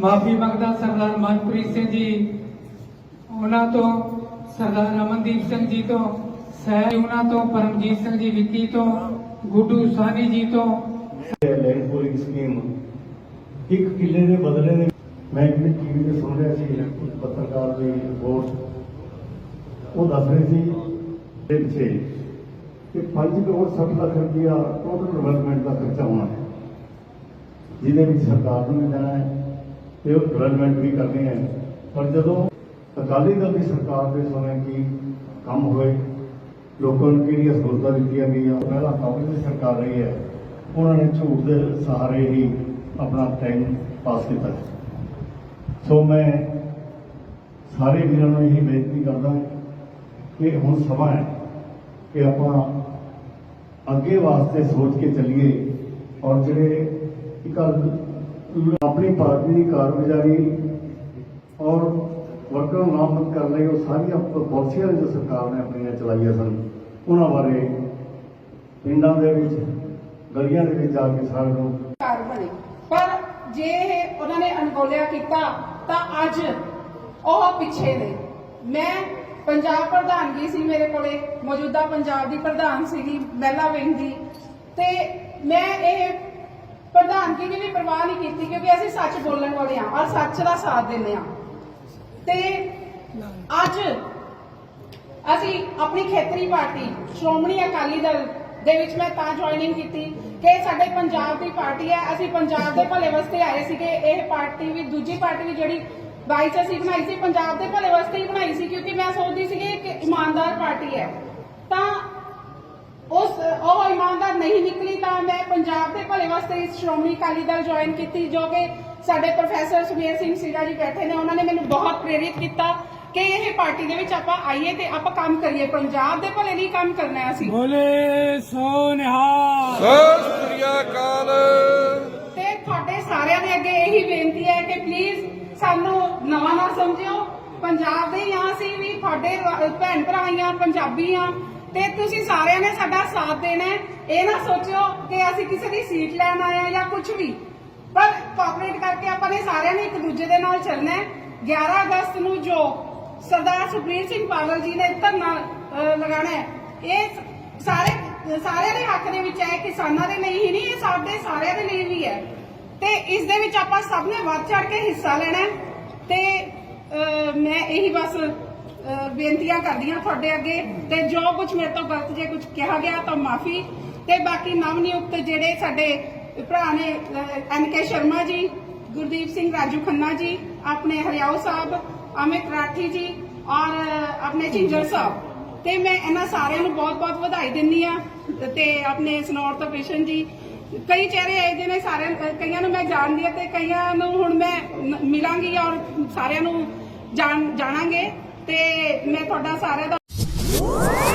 ਮਾਫੀ ਮੰਗਦਾ ਸਰਦਾਰ ਮਨਪ੍ਰੀਤ ਸਿੰਘ ਜੀ। ਉਹਨਾਂ ਤੋਂ, ਸਰਦਾਰ ਅਮਨਦੀਪ ਸਿੰਘ ਜੀ ਤੋਂ ਸਹਿ ਉਹਨਾਂ ਤੋਂ, ਪਰਮਜੀਤ ਸਿੰਘ ਜੀ ਵਿੱਕੀ ਤੋਂ, ਗੁੱਡੂ ਸਾਨੀ ਜੀ ਤੋਂ। ਲੈਂਡ ਪੂਲਿੰਗ ਸਕੀਮ ਇੱਕ ਕਿੱਲੇ ਦੇ ਬਦਲੇ ਦੇ ਮੈਂ ਇੱਕ ਟੀਵੀ ਤੇ ਸੁਣ ਰਿਹਾ ਸੀ, ਇੱਕ ਪੱਤਰਕਾਰ ਦੀ ਰਿਪੋਰਟ ਉਹ ਦੱਸ ਰਹੇ ਸੀ ਦੇ ਪਿੱਛੇ ਕਿ 5 ਕਰੋੜ 60 ਲੱਖ ਰੁਪਇਆ ਟੋਟਲ ਡਿਵੈਲਪਮੈਂਟ ਦਾ ਖਰਚਾ ਹੋਣਾ ਹੈ। ਜਿਹਦੇ ਵਿੱਚ ਸਰਕਾਰ ਨੂੰ ਵੀ ਦੇਣਾ ਹੈ। ਤੇ ਉਹ ਡਿਵੈਲਪਮੈਂਟ ਵੀ ਕਰਨੀ ਹੈ ਪਰ ਜਦੋਂ ਅਕਾਲੀ ਦਲ ਦੀ ਸਰਕਾਰ ਦੇ ਸਮੇਂ ਕੀ ਕੰਮ ਹੋਏ, ਲੋਕਾਂ ਨੂੰ ਕਿਹੜੀਆਂ ਸਹੂਲਤਾਂ ਦਿੱਤੀਆਂ ਗਈਆਂ? ਪਹਿਲਾਂ ਕਾਂਗਰਸ ਦੀ ਸਰਕਾਰ ਰਹੀ ਹੈ। ਉਹਨਾਂ ਨੇ ਝੂਠ ਦੇ ਸਹਾਰੇ ਹੀ ਆਪਣਾ ਟਾਈਮ ਪਾਸ ਕੀਤਾ ਸੋ ਮੈਂ ਸਾਰੇ ਵੀਰਾਂ ਨੂੰ ਇਹੀ ਬੇਨਤੀ ਕਰਦਾ ਕਿ ਹੁਣ ਸਮਾਂ ਹੈ ਕਿ ਆਪਾਂ ਅੱਗੇ ਵਾਸਤੇ ਸੋਚ ਕੇ ਚੱਲੀਏ ਔਰ ਜਿਹੜੇ ਇੱਕ ਆਪਣੀ ਪਾਰਟੀ ਦੀ ਕਾਰਗੁਜ਼ਾਰੀ ਔਰ ਵਰਕਰਾਂ ਨੂੰ ਨਾਮਜ਼ਦ ਕਰਨ ਲਈ ਉਹ ਸਾਰੀਆਂ ਪਾਲਿਸੀਆਂ ਜੋ ਸਰਕਾਰ ਨੇ ਆਪਣੀਆਂ ਚਲਾਈਆਂ ਸਨ, ਉਹਨਾਂ ਬਾਰੇ ਪਿੰਡਾਂ ਦੇ ਵਿੱਚ, ਗਲੀਆਂ ਦੇ ਵਿੱਚ ਜਾ ਕੇ ਸਾਰਿਆਂ ਨੂੰ ਘਰ ਬਣੇ। ਪਰ ਜੇ ਉਹਨਾਂ ਨੇ ਅਣਗੌਲਿਆ ਕੀਤਾ, ਤਾਂ ਅੱਜ ਉਹ ਪਿੱਛੇ ਨੇ। ਮੈਂ ਪੰਜਾਬ ਪ੍ਰਧਾਨਗੀ ਸੀ ਮੇਰੇ ਕੋਲੇ, ਮੌਜੂਦਾ ਪੰਜਾਬ ਦੀ ਪ੍ਰਧਾਨ ਸੀਗੀ, ਮਹਿਲਾ ਵਿੰਗ ਦੀ। ਤੇ ਮੈਂ ਇਹ ਪ੍ਰਧਾਨਗੀ ਦੀ ਵੀ ਪਰਵਾਹ ਨਹੀਂ ਕੀਤੀ ਕਿਉਂਕਿ ਅਸੀਂ ਸੱਚ ਬੋਲਣ ਵਾਲੇ ਹਾਂ ਔਰ ਸੱਚ ਦਾ ਸਾਥ ਦਿੰਦੇ ਹਾਂ। ਤੇ ਅੱਜ ਅਸੀਂ ਆਪਣੀ ਖੇਤਰੀ ਪਾਰਟੀ, ਸ਼੍ਰੋਮਣੀ ਅਕਾਲੀ ਦਲ ਦੇ ਵਿੱਚ ਮੈਂ ਤਾਂ ਜੁਆਇਨਿੰਗ ਕੀਤੀ ਕਿ ਸਾਡੇ ਪੰਜਾਬ ਦੀ ਪਾਰਟੀ ਹੈ। ਅਸੀਂ ਪੰਜਾਬ ਦੇ ਭਲੇ ਵਾਸਤੇ ਆਏ ਸੀਗੇ। ਇਹ ਪਾਰਟੀ ਵੀ, ਦੂਜੀ ਪਾਰਟੀ ਵੀ ਜਿਹੜੀ ਬਾਈ ਚ ਅਸੀਂ ਬਣਾਈ ਸੀ, ਪੰਜਾਬ ਦੇ ਭਲੇ ਵਾਸਤੇ ਹੀ ਬਣਾਈ ਸੀ ਕਿਉਂਕਿ ਮੈਂ ਸੋਚਦੀ ਸੀ ਕਿ ਇਮਾਨਦਾਰ ਪਾਰਟੀ ਹੈ। ਤਾਂ ਉਸ ਉਹ ਨਹੀਂ ਨਿਕਲੀ ਤਾਂ ਮੈਂ ਪੰਜਾਬ ਦੇ ਭਲੇ ਵਾਸਤੇ ਇਸ ਸ਼੍ਰੋਮਣੀ ਅਕਾਲੀ ਦਲ ਜੁਆਇਨ ਕੀਤੀ ਜੋ ਕਿ ਸਾਡੇ ਪ੍ਰੋਫੈਸਰ ਸੁਮੇਰ ਸਿੰਘ ਸੀਰਾ ਜੀ ਬੈਠੇ ਨੇ ਉਹਨਾਂ ਨੇ ਮੈਨੂੰ ਬਹੁਤ ਪ੍ਰੇਰਿਤ ਕੀਤਾ ਕਿ ਇਹ ਪਾਰਟੀ ਦੇ ਵਿੱਚ ਆਪਾਂ ਆਈਏ ਤੇ ਆਪਾਂ ਕੰਮ ਕਰੀਏ। ਪੰਜਾਬ ਦੇ ਭਲੇ ਲਈ ਕੰਮ ਕਰਨਾ ਹੈ ਅਸੀਂ। ਬੋਲੇ ਸੋ ਨਿਹਾਲ ਸਤਿ ਸ੍ਰੀ ਅਕਾਲ। ਤੇ ਤੁਹਾਡੇ ਸਾਰਿਆਂ ਦੇ ਅੱਗੇ ਇਹੀ ਬੇਨਤੀ ਹੈ ਕਿ ਪਲੀਜ਼ ਸਾਨੂੰ ਨਵਾਂ ਨਾ ਸਮਝਿਓ। ਪੰਜਾਬ ਦੇ ਹੀ ਅਸੀਂ ਵੀ ਤੁਹਾਡੇ ਭੈਣ ਭਰਾ ਹੀ ਪੰਜਾਬੀ ਹਾਂ। ਤੇ ਤੁਸੀਂ ਸਾਰਿਆਂ ਨੇ ਸਾਡਾ ਸਾਥ ਦੇਣਾ ਹੈ। ਇਹ ਨਾ ਸੋਚਿਓ ਕਿ ਅਸੀਂ ਕਿਸੇ ਦੀ ਸੀਟ ਲੈਣ ਆਏ ਹਾਂ ਜਾਂ ਕੁਝ ਵੀ। ਪਰ ਕੋਆਪਰੇਟ ਕਰਕੇ ਆਪਾਂ ਨੇ ਸਾਰਿਆਂ ਨੇ ਇੱਕ ਦੂਜੇ ਦੇ ਨਾਲ ਚੱਲਣਾ ਹੈ। 11 ਅਗਸਤ ਨੂੰ ਜੋ ਸਰਦਾਰ ਸੁਖਬੀਰ ਸਿੰਘ ਬਾਦਲ ਜੀ ਨੇ ਧਰਨਾ ਅਹ, ਲਗਾਉਣਾ ਹੈ ਇਹ ਸਾਰੇ ਸਾਰਿਆਂ ਦੇ ਹੱਕ ਦੇ ਵਿੱਚ ਹੈ ਕਿਸਾਨਾਂ ਦੇ ਲਈ ਹੀ ਨਹੀਂ ਇਹ ਸਾਡੇ ਸਾਰਿਆਂ ਦੇ ਲਈ ਵੀ ਹੈ। ਤੇ ਇਸ ਦੇ ਵਿੱਚ ਆਪਾਂ ਸਭ ਨੇ ਵੱਧ ਚੜ ਕੇ ਹਿੱਸਾ ਲੈਣਾ ਤੇ ਮੈਂ ਇਹੀ ਬਸ ਬੇਨਤੀਆਂ ਕਰਦੀ ਹਾਂ ਤੁਹਾਡੇ ਅੱਗੇ ਤੇ ਜੋ ਕੁਝ ਮੇਰੇ ਤੋਂ ਗਲਤ ਜੇ ਕੁਝ ਕਿਹਾ ਗਿਆ ਤਾਂ ਮਾਫੀ ਤੇ ਬਾਕੀ ਨਵ ਨਿਯੁਕਤ ਜਿਹੜੇ ਸਾਡੇ ਭਰਾ ਨੇ ਐਨ ਕੇ ਸ਼ਰਮਾ ਜੀ, ਗੁਰਦੀਪ ਸਿੰਘ ਰਾਜੂ ਖੰਨਾ ਜੀ, ਆਪਣੇ ਹਰਿਆਓ ਸਾਹਿਬ, ਅਮਿਤ ਰਾਠੀ ਜੀ ਔਰ ਆਪਣੇ ਝਿੰਜਰ ਸਾਹਿਬ। ਤੇ ਮੈਂ ਇਹਨਾਂ ਸਾਰਿਆਂ ਨੂੰ ਬਹੁਤ-ਬਹੁਤ ਵਧਾਈ ਦਿੰਨੀ ਆ ਤੇ ਆਪਣੇ ਸਨੌਰ ਤੋਂ ਕ੍ਰਿਸ਼ਨ ਜੀ। ਕਈ ਚਿਹਰੇ ਆਏ ਜਿਹਨੇ ਸਾਰਿਆਂ ਕਈਆਂ ਨੂੰ ਮੈਂ ਜਾਣਦੀ ਆ ਤੇ ਕਈਆਂ ਨੂੰ ਹੁਣ ਮੈਂ ਮਿਲਾਂਗੀ ਔਰ ਸਾਰਿਆਂ ਨੂੰ ਜਾਣ, ਜਾਣਾਂਗੇ। ਤੇ ਮੈਂ ਤੁਹਾਡਾ ਸਾਰਿਆਂ ਦਾ